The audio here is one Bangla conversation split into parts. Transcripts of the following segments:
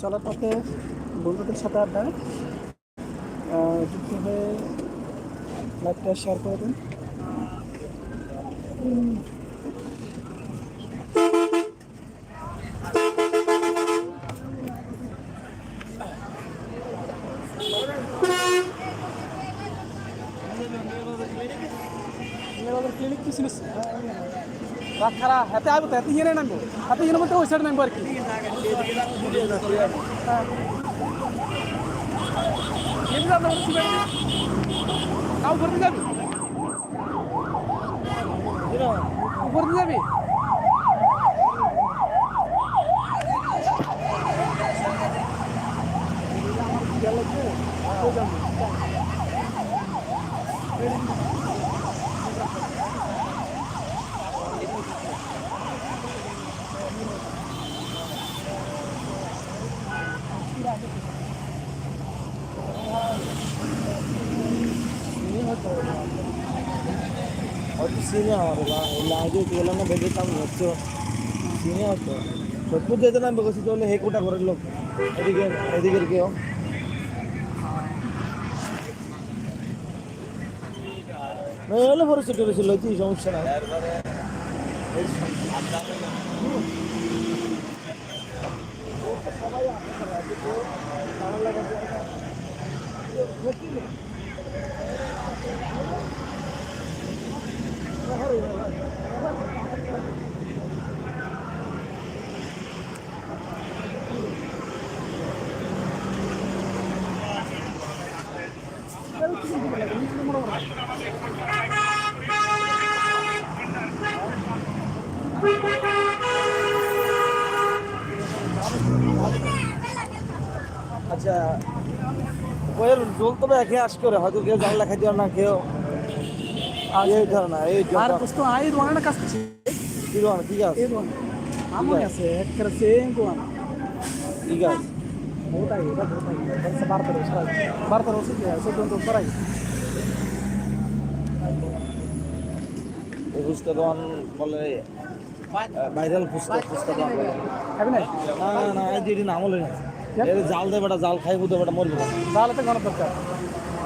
চলার পথে বন্ধুদের সাথে আড্ডা। যুক্ত হয়ে লাইভটা শেয়ার করে দিন ক্লিনিক কি ছিল খারা হাতে আইব হাতে ইয়ে নামবো হাতে ইয়ে মধ্যে ওই সাইড নামবো আর কি। কাউ করতে যাবি? উপর দিয়ে যাবি? হয়তো সিনে হবে বা আগে গেলাম না ভেবেছিলাম হচ্ছে সিনে হতো সত্যি যেতে না বেশি তাহলে হে কোটা ঘরের লোক এদিকে এদিকের কেউ না হলে পরে ছুটে বেশি লইছি সমস্যা নাই আচ্ছা ওয়ের জল তবে একে আশ করে হয়তো কেউ জানলা খাইতে না কেউ এই ধরে এই আর বস্তু আই রোয়ানা কাজ করছে কি রোয়ানা ঠিক আছে। এই আছে। একবারে সেম রোয়ানা। ঠিক আছে। না? জাল দেবে জাল খাই বুধ মরবে জাল তো গণতন্ত্র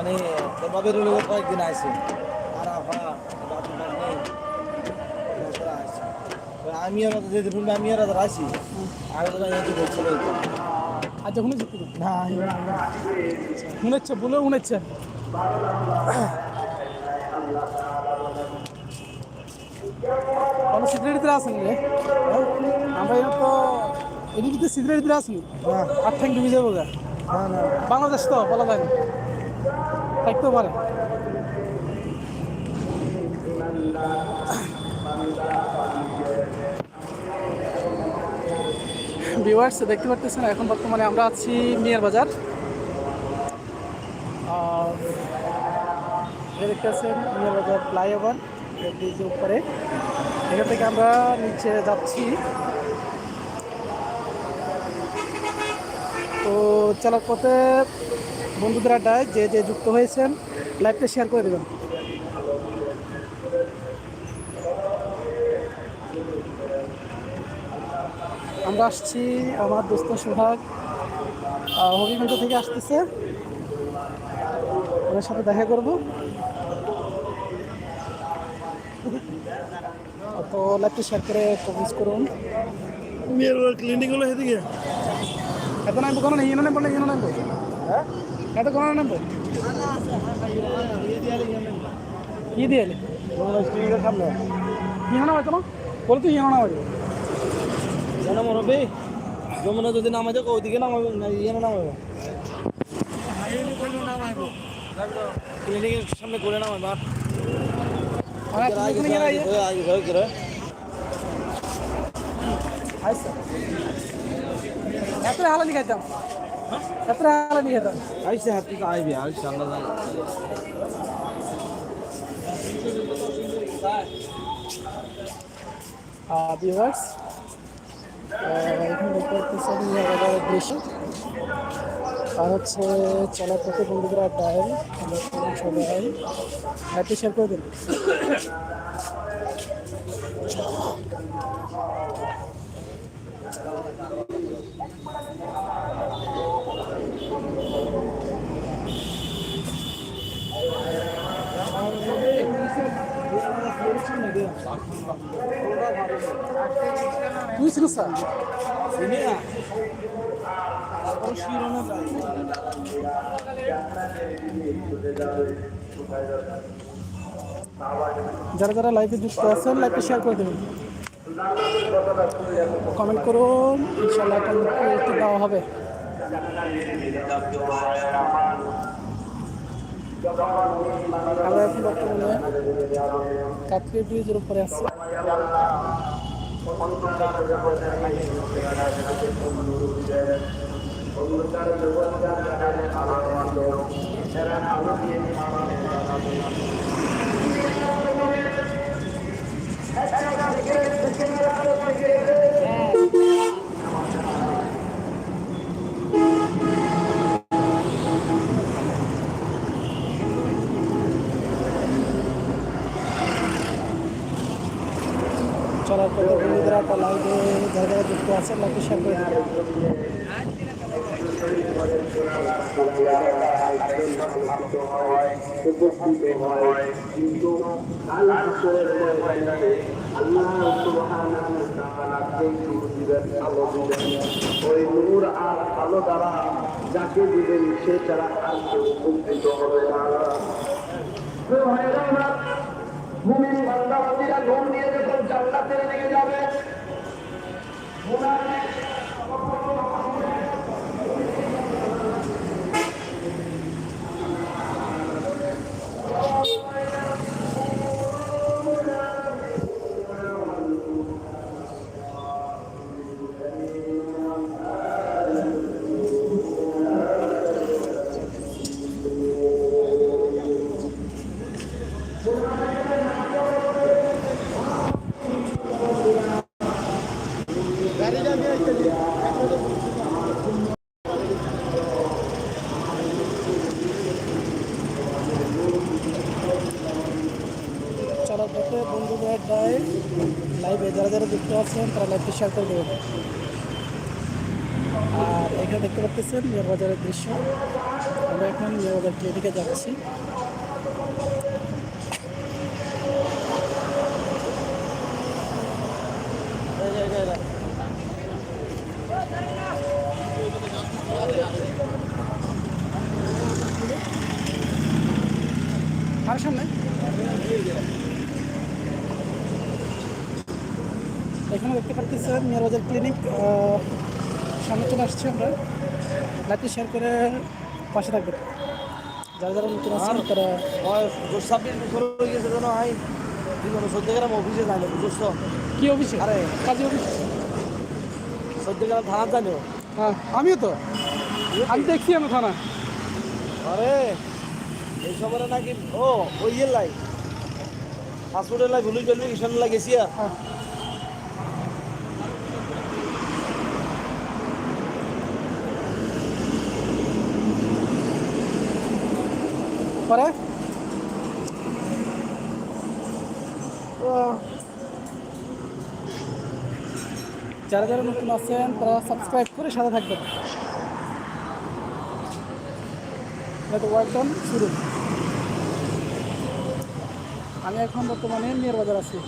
মানে বাবের লোক কয়েকদিন আসে আর আফা আমি আর যে দেখুন আমি আর আসি আগে তো ইয়াতে বলছিল আচ্ছা শুনে যেতে না শুনেছে বলে শুনেছে। কোনো সিগারেট দিতে আসেনি আমরা তো এদিকে সিগারেট দিতে আসেনি না। আর ঠ্যাং ডুবে যাব গা। না না। বাংলাদেশ তো বলা যায় না থাকতেও পারে ভিউয়ার্স দেখতে পারতেছেন, এখন বর্তমানে আমরা আছি মিয়ার বাজার। আর এই দেখতে পাচ্ছেন, মিয়ার বাজার ফ্লাইওভার ব্রিজের উপরে। এখান থেকে আমরা নিচে যাচ্ছি। তো চলার পথে বন্ধুদের আড্ডায় যে যে যুক্ত হয়েছেন লাইভটা শেয়ার করে দেবেন। আমরা আসছি আমার দোস্ত সোহাগ আহ, হবিগঞ্জ থেকে আসতেছে। ওদের সাথে দেখা করব। তো লাইভটা শেয়ার করে কমেন্টস করুন। মেয়ের ক্লিনিক হলো এদিকে। এত নামবো কোনো নেই ইনো নামবো না ইনো নামবো হ্যাঁ? এত কোনো নামবো কি দিয়ে এলে ক্লিনিকের সামনে ইনো নাম হয়তো না বলে তুই ইনো নাম হয়তো কেন মরবে যমুনা যদি নামা যাক ওইদিকে নামাবে না নামাবে ক্লিনিকের সামনে করে নামাবে বা তুমি এখানে গেলে আগে ঘরে ঘরে এত হালানি খাইতাম। হাতি তো আইবে আইসে আল্লাহ জানে ভিউয়ার্স এখানে দেখতে পাচ্ছেন নিয়াবাজারের দৃশ্য আর হচ্ছে চলার পথে বন্ধুরা ডায়েল আমরা সবাই হ্যাপি শেয়ার করে দিন বুঝছিল স্যার যারা যারা লাইভে যুক্ত আছেন লাইভে শেয়ার করে দেবেন। কমেন্ট করুন ইনশাল্লাহ একটা দেওয়া হবে। আমরা এখন বর্তমানে কাকরি ব্রিজের উপরে আছি। চলার আর আলো দ্বারা যাকে দিবেন সে ছাড়া আর কেউ উপকৃত হবে না মুমিন বান্দাবান্দিরা ঘুম দিয়ে যখন জান্নাতের দিকে যাবে やった! আছেন তারা লাইভটি শেয়ার করে দেবেন আর এখানে দেখতে পাচ্ছেন মিয়াবাজারের দৃশ্য। আমরা এখন মিয়াবাজার ক্লিনিকে যাচ্ছি। আর সামনে? এখানে দেখতে পাচ্ছেন মিয়াবাজার ক্লিনিক সামনে চলে আসছি আমরা। লাইভটি শেয়ার করে পাশে থাকবেন। যারা যারা নতুন আছেন তারা বয়স ছাব্বিশ বছর হয়ে গেছে যেন আই জীবনে অফিসে জানো বুঝছ? কি অফিসে? আরে। কাজী অফিস? থানা জানো হ্যাঁ। আমিও তো। আমি দেখছি আমি থানা। আরে এই সবার নাকি ও ওই ইয়ে লাই পাসপোর্টের লাই ভুলি গেছি আর। হ্যাঁ পরে যারা যারা নতুন আছেন, তারা সাবস্ক্রাইব করে সাথে থাকবেন। ওয়েলকাম শুরু আমি এখন বর্তমানে মেয়ের বাজার আছি।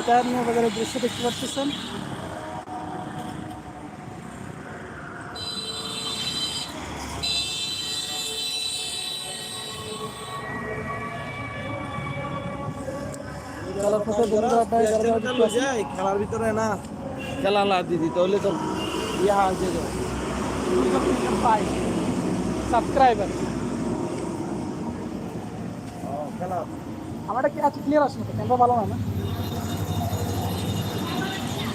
এটা মেয়ের বাজারের দৃশ্য দেখতে পাচ্ছেন খেলার ভিতরে না খেলা লাভ দিদি তাহলে তো ইয়া আছে সাবস্ক্রাইবার না আমারটা কি আছে? ক্লিয়ার আসে না তো ক্যামেরা ভালো না না?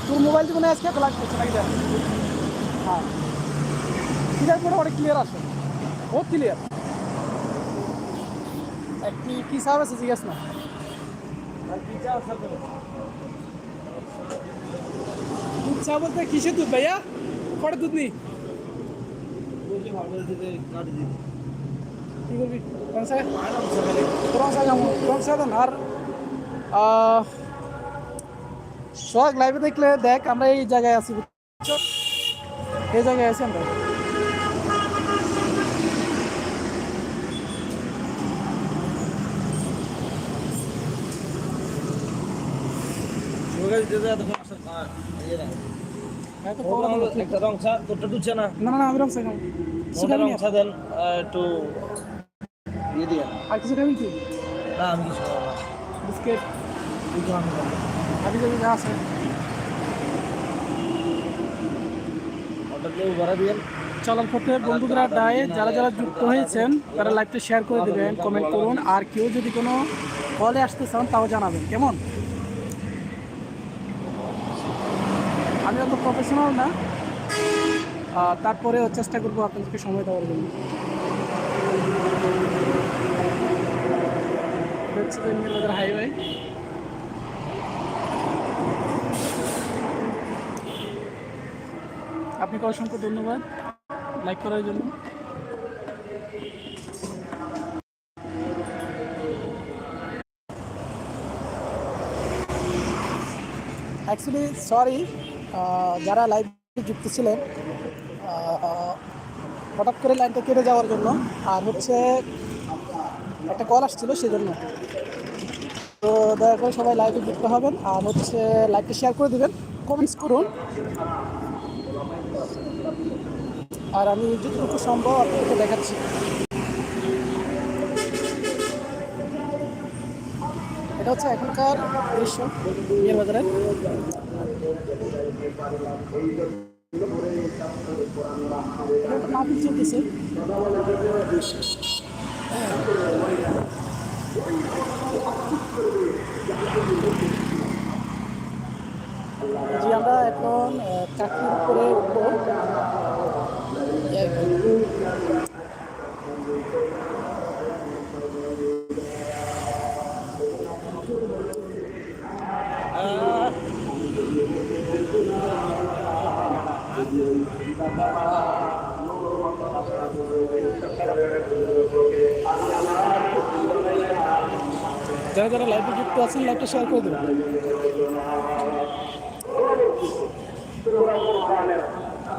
তোর মোবাইল জীবনে আজকে ব্ল্যাক করছে নাকি দেখ হ্যাঁ ক্লিয়ার করে অনেক ক্লিয়ার আসে বহুত ক্লিয়ার কি কি সাহেব আছে জিজ্ঞেস না আর কি চা সাথে দুধ চা বলতে কিসে দুধ ভাইয়া কটা দুধ নেই বলছি ভালো দিতে কাট দিতে কি করবি কোন সাহেব আরাম সে মেলে kurang saya kamu kurang saya দেন আর আহ, সোহাগ লাইভে দেখলে দেখ আমরা এই জায়গায় আছি বুঝছো? এই জায়গায় আছি আমরা যোগা দিতে যা তখন আসার কাজ এই না হ্যাঁ তো ওগুলো problem হলো হচ্ছে। একটা রং চা তোরটা দুধ চা না না না না আমি রং সাই খাবো কিছু ওটা খাবি রং না? চা দেন আহ, একটু ইয়ে দিয়ে আর কিছু খাবি কি না আমি কিছু খাবো না বিস্কিট কিছু আমি খাব না। হাবি যাবি যা আছে ওটা কেউ ভরা দিয়ে চলার পথে বন্ধুদের আড্ডায় যারা যারা যুক্ত হয়েছেন, তারা লাইভটা শেয়ার করে দেবেন কমেন্ট করুন, আর কেউ যদি কোনো কলে আসতে চান, তাও জানাবেন। কেমন? আমি অত প্রফেশনাল না। তারপরেও চেষ্টা করব আপনাদেরকে সময় দেওয়ার জন্য। হাইওয়ে আপনাকে অসংখ্য ধন্যবাদ। লাইক করার জন্য। অ্যাকচুয়ালি সরি যারা লাইভ যুক্ত ছিলেন হঠাৎ করে লাইনটা কেটে যাওয়ার জন্য, আর হচ্ছে একটা কল আসছিল সেজন্য। তো দয়া করে সবাই লাইভে যুক্ত হবেন, আর হচ্ছে লাইভটা শেয়ার করে দেবেন কমেন্টস করুন। আর আমি যতটুকু সম্ভব আপনাদেরকে দেখাচ্ছি। এটা হচ্ছে এখনকার দৃশ্য বিয়ের বাজারে। জি, আমরা এখন চাকরির উপরে উঠবো। যারা যারা লাইভে যুক্ত আছেন লাইভটা শেয়ার করে দেবেন।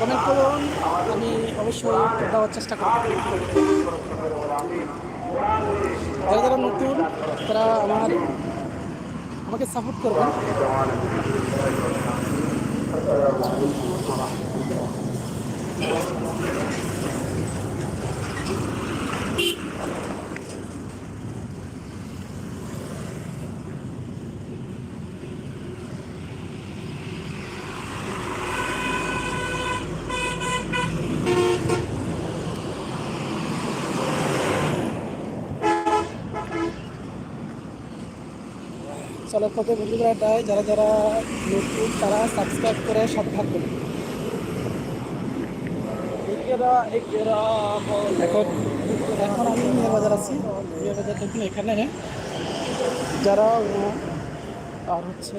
কমেন্ট করুন, আমি অবশ্যই দেওয়ার চেষ্টা করব। যারা যারা নতুন, তারা আমার আমাকে সাপোর্ট করবেন। চলার পথে বন্ধুদের আড্ডায় যারা যারা নতুন তারা সাবস্ক্রাইব করে সাথে থাকবেন। এখন এখন আমি মিয়া বাজার আছি। মিয়া বাজার দেখুন এখানে যারা আর হচ্ছে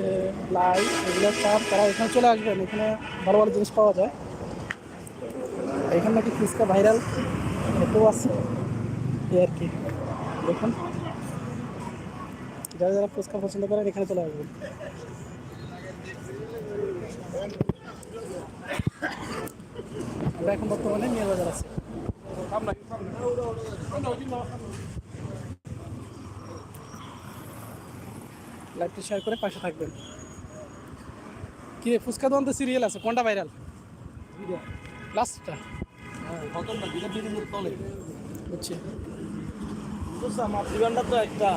লাই এগুলো সব তারা এখানে চলে আসবেন এখানে ভালো ভালো জিনিস পাওয়া যায়। এখানে নাকি ফুচকা ভাইরাল এতেও আছে। এই আর কি দেখুন। যারা যারা ফুচকা পছন্দ করেন এখানে চলে আসবেন। আমরা এখন বর্তমানে মিয়া বাজার আছি। লাইভটি শেয়ার করে পাশে থাকবেন। কি রে ফুচকা দোকান তো সিরিয়াল আছে কোনটা ভাইরাল লাস্টটা তলে। বুঝছি। মাতৃভান্ডার তো একটা।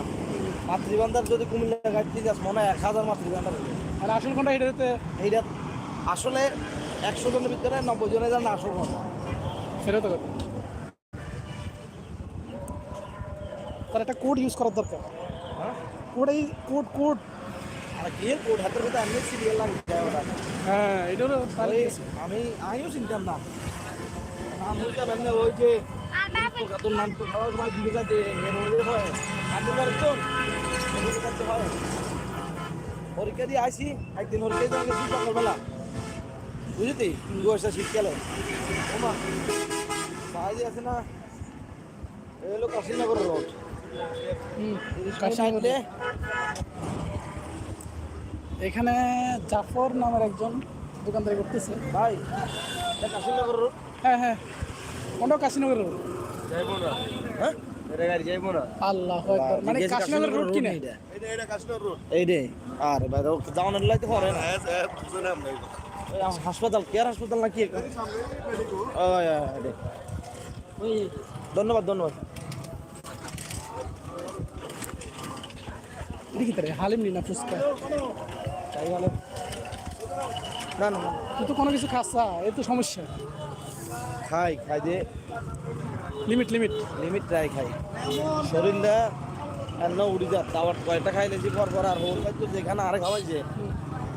মাতৃভান্ডার যদি কুমিল্লা গাড়ি যাস মনে হয় এক হাজার মাতৃভান্ডার হবে মানে আসল কোনটা এটাতে এইটা আসলে একশো জনের ভিতরে নব্বই জনে জান না আসল কথা ফেরত কথা। তার একটা কোড ইউজ করার দরকার। হ্যাঁ? কোড এই কোড কোড আর কি কোড হাতের ভিতরে আমি সিরিয়াল লাগে ওটা হ্যাঁ আমি আমিও চিনতাম না। নাম বলতে না ওই যে তোর নাম তো খাওয়ার সময় হয়? হয় পরীক্ষা দিয়ে আসি একদিন পরীক্ষা দিয়ে গেছি সকালবেলা বুঝলি বয়সটা শীতকালে ওমা সাহায্য আছে না এই হলো কাশীনগর রোড। এখানে জাফর নামের একজন দোকানদারি করতেছে। ভাই কাশীনগর রোড? হ্যাঁ হ্যাঁ। কোনটা কাশীনগর রোড? যাইবো না। হ্যাঁ না? মানে রোড আর ভাই যাওয়ানোর লাইতে পারে না। ওই আম- হাসপাতাল কেয়ার হাসপাতাল। ওই, ধন্যবাদ ধন্যবাদ। দেখি তারে হালিম নি না ফুচকা? তাই ভালো না না না। তুই তো কোনো কিছু খাস না এই তো সমস্যা। খাই খাই দিয়ে লিমিট লিমিট লিমিট ট্রাই খাই। শরীরটা আর না উড়ি যা তাওয়ার কয়টা খাইলে যে পর পর আর হোর ভাই তো যেখানে আর খাওয়াইছে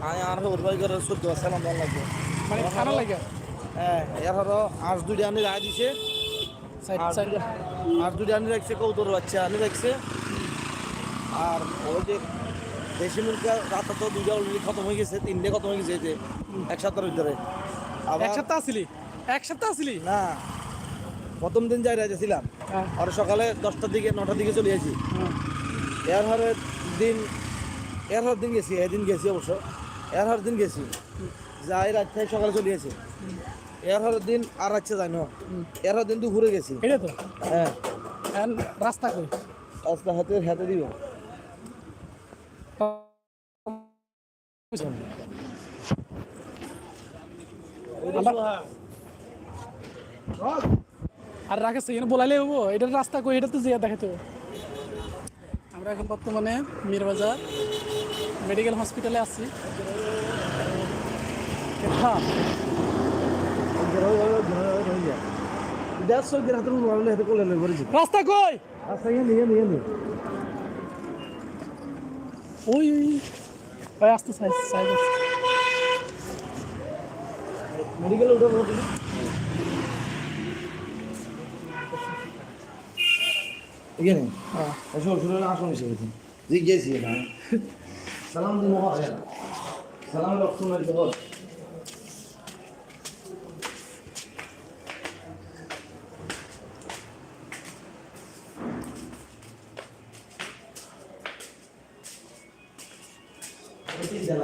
আমি আর হোর ভাই করে সত্যি সালাম ভালো লাগবে। মানে খানা লাগে? হ্যাঁ এর হলো আজ দুইটা আনি রায় দিছে। আর দুইটা- আনি রাখছে কৌতর বাচ্চা আনি রাখছে। আর ওই যে দেশি মুরগা রাত তো দুইটা অলরেডি খতম হয়ে গেছে তিনটে খতম হয়ে গেছে যে এক সপ্তাহের ভিতরে। এক সপ্তাহ আসিলি? এক সপ্তাহ আসিলি? না। প্রথম দিন যাই রাজেছিলাম। হ্যাঁ। আর সকালে দশটার দিকে নটার দিকে চলে গেছি। এর হরের দিন এর হর দিন গেছি এদিন গেছি অবশ্য। এর হর দিন গেছি। যাই রাত থেকে সকালে চলে গেছি। এর হরের দিন আর রাখছে যাই না। এর হর দিন দুপুরে গেছি। এটা তো? হ্যাঁ। রাস্তা কই? আজকে হাতে হাতে দিব। আর রাখেছে, এখানে বলাইলে হব। এটার রাস্তা কই? এটা তো জিয়া দেখাতে। আমরা এখন বর্তমানে মিরবাজার মেডিকেল হসপিটালে আছি। হ্যাঁ। রাস্তা কই? আসতে সাইজ মেডিকেলে উঠে এখানে হ্যাঁ না আসুন গেছি জিজ্ঞেসি না সালাম দিন সালাম রক্ষণ